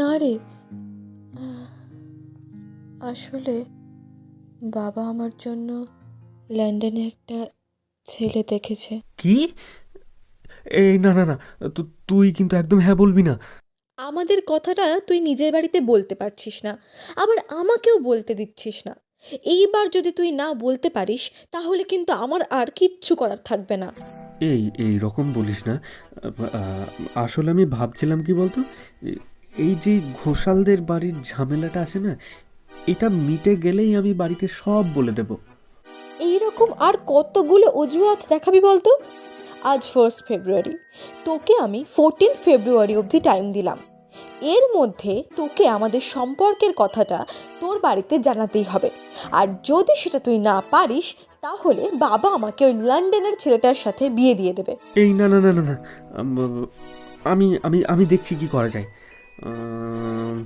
না রে। আসলে বাবা আমার জন্য লন্ডনে একটা ছেলে দেখেছে। কি? এই না না না তু- তুই কিন্তু একদম হ্যাঁ বলবি না। আমাদের কথাটা তুই নিজের বাড়িতে বলতে পারছিস না আবার আমাকেও বলতে দিচ্ছিস না। এইবার যদি তুই না বলতে পারিস তাহলে কিন্তু আমার আর কিচ্ছু করার থাকবে না। এই এই রকম বলিস না। আসলে আমি ভাবছিলাম কি বলতো? এ- এই যে ঘোষালদের বাড়ির ঝামেলাটা আছে না এটা মিটে গেলেই আমি বাড়িতে সব বলে দেব। এইরকম আর কতগুলো অজুহাত দেখাবি বলতো? আজ ফার্স্ট ফেব্রুয়ারি তোকে আমি ফোরটিন ফেব্রুয়ারি অবধি টাইম দিলাম। এর মধ্যে তোকে আমাদের সম্পর্কের কথাটা তোর বাড়িতে জানাতেই হবে। আর যদি সেটা তুই না পারিস তাহলে বাবা আমাকে ওই লন্ডনের ছেলেটার সাথে বিয়ে দিয়ে দেবে। এই না না না না আমি আমি আমি দেখছি কি করা যায়। Um,